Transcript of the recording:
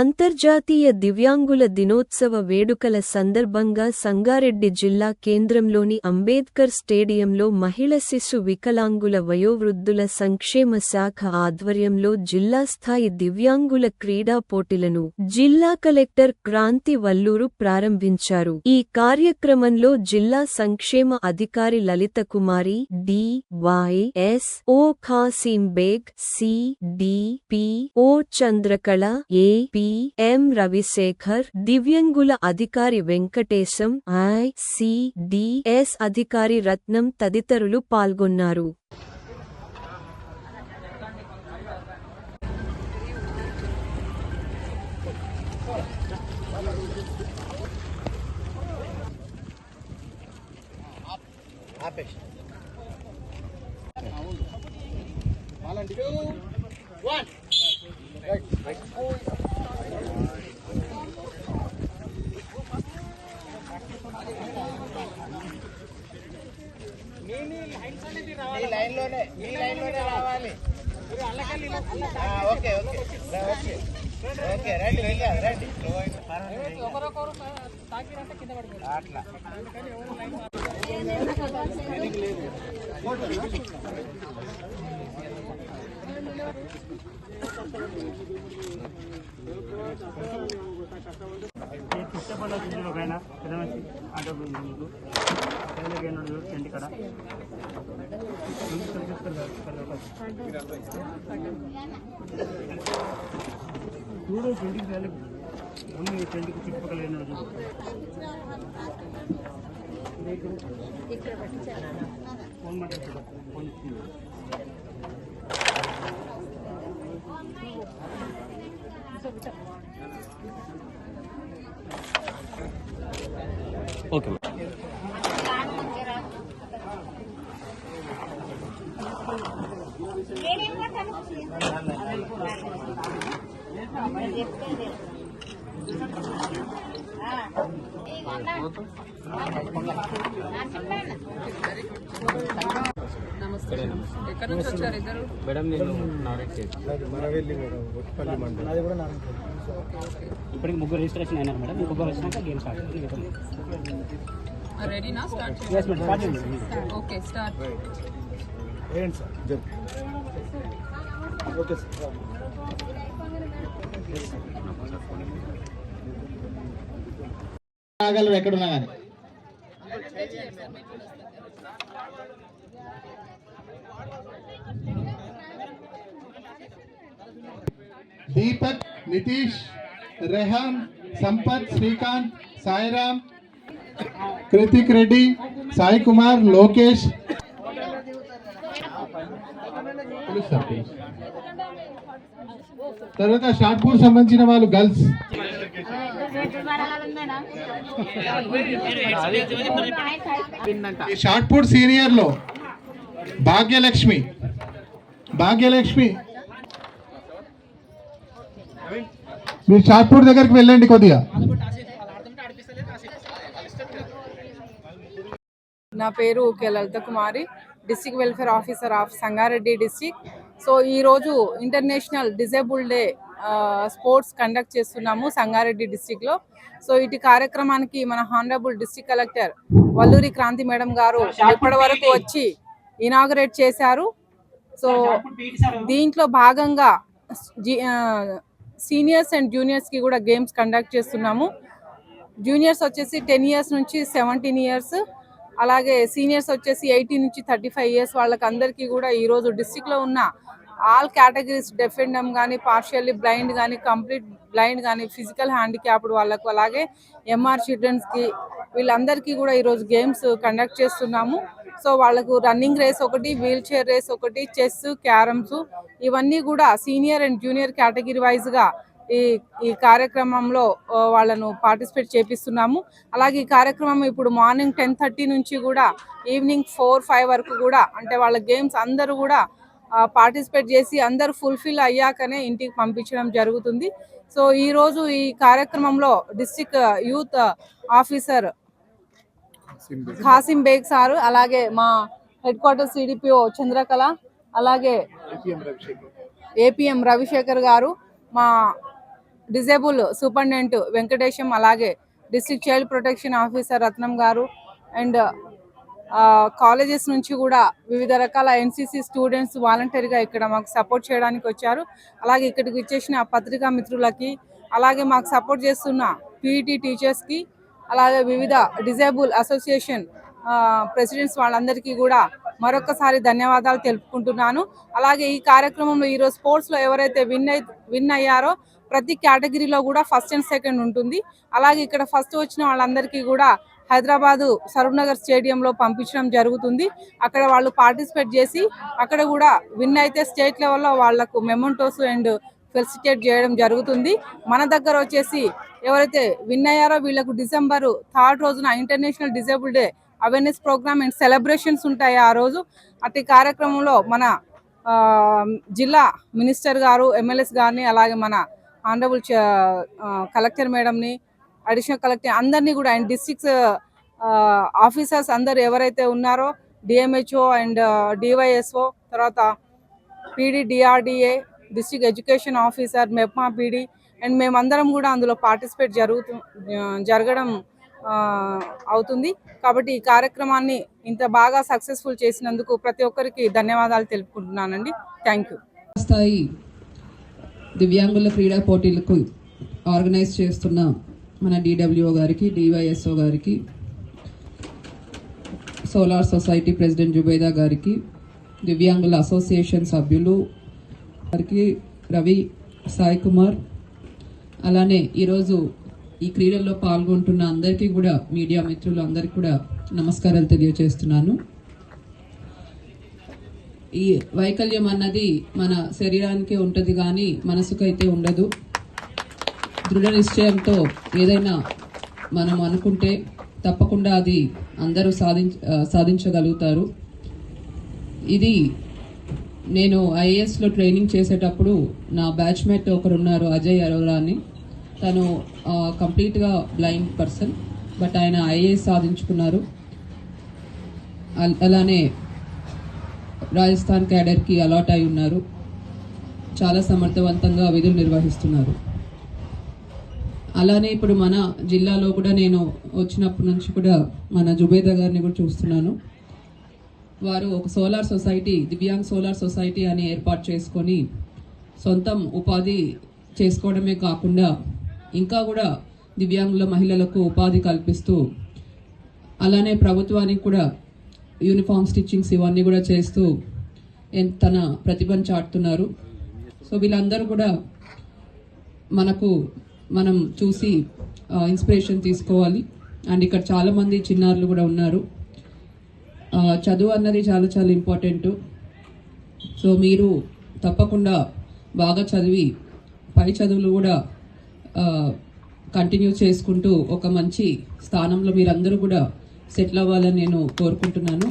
అంతర్జాతీయ దివ్యాంగుల దినోత్సవ వేడుకల సందర్భంగా సంగారెడ్డి జిల్లా కేంద్రంలోని అంబేద్కర్ స్టేడియంలో మహిళ శిశు వికలాంగుల వయోవృద్ధుల సంక్షేమ శాఖ ఆధ్వర్యంలో జిల్లా స్థాయి దివ్యాంగుల క్రీడా పోటీలను జిల్లా కలెక్టర్ క్రాంతి వల్లూరు ప్రారంభించారు. ఈ కార్యక్రమంలో జిల్లా సంక్షేమ అధికారి Lalitha Kumari D Y S O. Khasim Baig C D P O. Chandrakala A. P. M Ravisekhar దివ్యంగుల అధికారి Venkatesham I C D S అధికారి రత్నం తదితరులు పాల్గొన్నారు. ఆపేసి. ఈ లైన్లోనే ఈ లైన్లోనే రావాలి ఆ, ఓకే ఓకే రా, ఓకే ఓకే రండి వెళ్ళారు రండి. అట్లా ఈ పుస్తకాల గురించి పైన పెద్ద చూడు టెంట్కి వెళ్ళి ముందు ఈ టెంట్కి చుట్టుపక్కల ఏమన్నా చూడు ఫోన్ మాట్లాడుతుంది ఫోన్ ఇచ్చింది ఓకే ఎక్కడి నుంచి వచ్చారు ఇద్దరు మేడం నేను నారెట్ ఇప్పటికి ముగ్గురు రిజిస్ట్రేషన్ అయినారు మేడం. ముగ్గురు వచ్చినాక గేమ్ స్టార్ట్ రెడీనా స్టార్ట్ ఎస్ మేడం. స్టార్ట్ చేయండి. ఓకే స్టార్ట్ రాగలరు ఎక్కడున్నా కానీ. దీపక్ నితీష్ రెహాన్ సంపత్ శ్రీకాంత్ సాయిరామ్ కృతిక్ రెడ్డి సాయి కుమార్ లోకేష్. తర్వాత షార్ట్ పూర్ సంబంధించిన వాళ్ళు గర్ల్స్. ఈ షార్ట్ పూట్ సీనియర్లో భాగ్యలక్ష్మి. భాగ్యలక్ష్మి. మీరు షార్ట్ పూట్ దగ్గరికి వెళ్ళండి కొద్దిగా. నా పేరు K Lalitha Kumari district welfare officer of Sangareddy district. So ఈరోజు international disable day sports conduct చేస్తున్నాము సంగారెడ్డి డిస్టిక్లో సో ఇటు కార్యక్రమానికి మన honourable district collector Valluri Kranthi madam garu ఇప్పటి వరకు వచ్చి ఇనాగరేట్ చేశారు. సో దీంట్లో భాగంగా సీనియర్స్ అండ్ జూనియర్స్కి కూడా గేమ్స్ కండక్ట్ చేస్తున్నాము. జూనియర్స్ వచ్చేసి టెన్ ఇయర్స్ నుంచి సెవెంటీన్ ఇయర్స్ అలాగే సీనియర్స్ వచ్చేసి ఎయిటీన్ నుంచి థర్టీ ఫైవ్ ఇయర్స్ వాళ్ళకి అందరికీ కూడా ఈరోజు డిస్టిక్లో ఉన్న all categories deaf and dumb కానీ పార్షియల్లీ బ్లైండ్ కానీ కంప్లీట్ బ్లైండ్ కానీ ఫిజికల్ హ్యాండిక్యాప్డ్ వాళ్ళకు అలాగే ఎంఆర్ చిల్డ్రన్స్కి వీళ్ళందరికీ కూడా ఈరోజు గేమ్స్ కండక్ట్ చేస్తున్నాము. సో వాళ్ళకు రన్నింగ్ రేస్ ఒకటి వీల్ చైర్ రేస్ ఒకటి చెస్ క్యారమ్స్ ఇవన్నీ కూడా సీనియర్ అండ్ జూనియర్ కేటగిరీ వైజ్గా ఈ ఈ కార్యక్రమంలో వాళ్ళను పార్టిసిపేట్ చేపిస్తున్నాము. అలాగే ఈ కార్యక్రమం ఇప్పుడు మార్నింగ్ టెన్ థర్టీ నుంచి కూడా ఈవినింగ్ ఫోర్ ఫైవ్ వరకు కూడా అంటే వాళ్ళ గేమ్స్ అందరూ కూడా పార్టిసిపేట్ చేసి అందరూ ఫుల్ఫిల్ అయ్యాకనే ఇంటికి పంపించడం జరుగుతుంది. సో ఈ రోజు ఈ కార్యక్రమంలో district youth officer Khasim Baig sir అలాగే మా హెడ్ క్వార్టర్ సిడిపిఓ చంద్రకళ అలాగే ఏపీఎం రవిశేఖర్ గారు మా డిజేబుల్ సూపరింటెండెంట్ వెంకటేశం అలాగే district child protection officer Ratnam garu and colleges నుంచి కూడా వివిధ రకాల ఎన్సీసీ స్టూడెంట్స్ వాలంటీర్గా ఇక్కడ మాకు సపోర్ట్ చేయడానికి వచ్చారు. అలాగే ఇక్కడికి వచ్చేసిన పత్రికా మిత్రులకి అలాగే మాకు సపోర్ట్ చేస్తున్న పీఈటీ టీచర్స్కి అలాగే వివిధ డిజేబుల్ అసోసియేషన్ ప్రెసిడెంట్స్ వాళ్ళందరికీ కూడా మరొకసారి ధన్యవాదాలు తెలుపుకుంటున్నాను. అలాగే ఈ కార్యక్రమంలో ఈరోజు స్పోర్ట్స్లో ఎవరైతే విన్ అయి విన్ అయ్యారో ప్రతి కేటగిరీలో కూడా ఫస్ట్ అండ్ సెకండ్ ఉంటుంది. అలాగే ఇక్కడ ఫస్ట్ వచ్చిన వాళ్ళందరికీ కూడా హైదరాబాదు సరూనగర్ స్టేడియంలో పంపించడం జరుగుతుంది. అక్కడ వాళ్ళు పార్టిసిపేట్ చేసి అక్కడ కూడా విన్ అయితే స్టేట్ లెవెల్లో వాళ్ళకు మెమెంటోస్ అండ్ ఫెలిసిటేట్ చేయడం జరుగుతుంది. మన దగ్గర వచ్చేసి ఎవరైతే విన్ అయ్యారో వీళ్ళకు డిసెంబర్ థర్డ్ రోజున international disable day awareness program and celebrations ఉంటాయి ఆ రోజు. అట్టి కార్యక్రమంలో మన జిల్లా మినిస్టర్ గారు ఎమ్మెల్యేస్ గారిని అలాగే మన ఆనరబుల్ కలెక్టర్ మేడంని అడిషనల్ కలెక్టర్ అందరినీ కూడా అండ్ డిస్ట్రిక్ట్స్ ఆఫీసర్స్ అందరు ఎవరైతే ఉన్నారో డిఎంహెచ్ఓ అండ్ డివైఎస్ఓ తర్వాత PD DRDA district education officer MEPMA PD and మేమందరం కూడా అందులో పార్టిసిపేట్ జరుగుతు జరగడం అవుతుంది. కాబట్టి ఈ కార్యక్రమాన్ని ఇంత బాగా సక్సెస్ఫుల్ చేసినందుకు ప్రతి ఒక్కరికి ధన్యవాదాలు తెలుపుకుంటున్నానండి. థ్యాంక్ యూ స్థాయి దివ్యాంగుల క్రీడా పోటీలకు ఆర్గనైజ్ చేస్తున్న మన డిడబ్ల్యూఓ గారికి డివైఎస్ఓ గారికి సోలార్ సొసైటీ ప్రెసిడెంట్ జుబైదా గారికి దివ్యాంగుల అసోసియేషన్ సభ్యులు వారికి రవి సాయి కుమార్. అలానే ఈరోజు ఈ క్రీడల్లో పాల్గొంటున్న అందరికీ కూడా మీడియా మిత్రులు అందరికీ కూడా నమస్కారాలు తెలియజేస్తున్నాను. ఈ వైకల్యం అన్నది మన శరీరానికే ఉంటుంది కానీ మనసుకైతే ఉండదు. దృఢ నిశ్చయంతో ఏదైనా మనం అనుకుంటే తప్పకుండా అది అందరూ సాధించ సాధించగలుగుతారు. ఇది నేను ఐఏఎస్లో ట్రైనింగ్ చేసేటప్పుడు నా బ్యాచ్మేట్ ఒకరు ఉన్నారు అజయ్ అరోరా అని. తను కంప్లీట్గా బ్లైండ్ పర్సన్ బట్ ఆయన ఐఏఎస్ సాధించుకున్నారు. అలానే రాజస్థాన్ క్యాడర్కి అలాట్ అయి ఉన్నారు. చాలా సమర్థవంతంగా విధులు నిర్వహిస్తున్నారు. అలానే ఇప్పుడు మన జిల్లాలో కూడా నేను వచ్చినప్పటి నుంచి కూడా మన జుబేదా గారిని కూడా చూస్తున్నాను. వారు ఒక solar society Divyang solar society అని ఏర్పాటు చేసుకొని సొంతం ఉపాధి చేసుకోవడమే కాకుండా ఇంకా కూడా దివ్యాంగుల మహిళలకు ఉపాధి కల్పిస్తూ అలానే ప్రభుత్వానికి కూడా యూనిఫామ్ స్టిచ్చింగ్స్ ఇవన్నీ కూడా చేస్తూ తన ప్రతిభను చాటుతున్నారు. సో వీళ్ళందరూ కూడా మనకు మనం చూసి ఇన్స్పిరేషన్ తీసుకోవాలి. అండ్ ఇక్కడ చాలా మంది చిన్నారులు కూడా ఉన్నారు. చదువు అన్నది చాలా చాలా ఇంపార్టెంట్ సో మీరు తప్పకుండా బాగా చదివి పై చదువులు కూడా కంటిన్యూ చేసుకుంటూ ఒక మంచి స్థానంలో మీరందరూ కూడా సెటిల్ అవ్వాలని నేను కోరుకుంటున్నాను.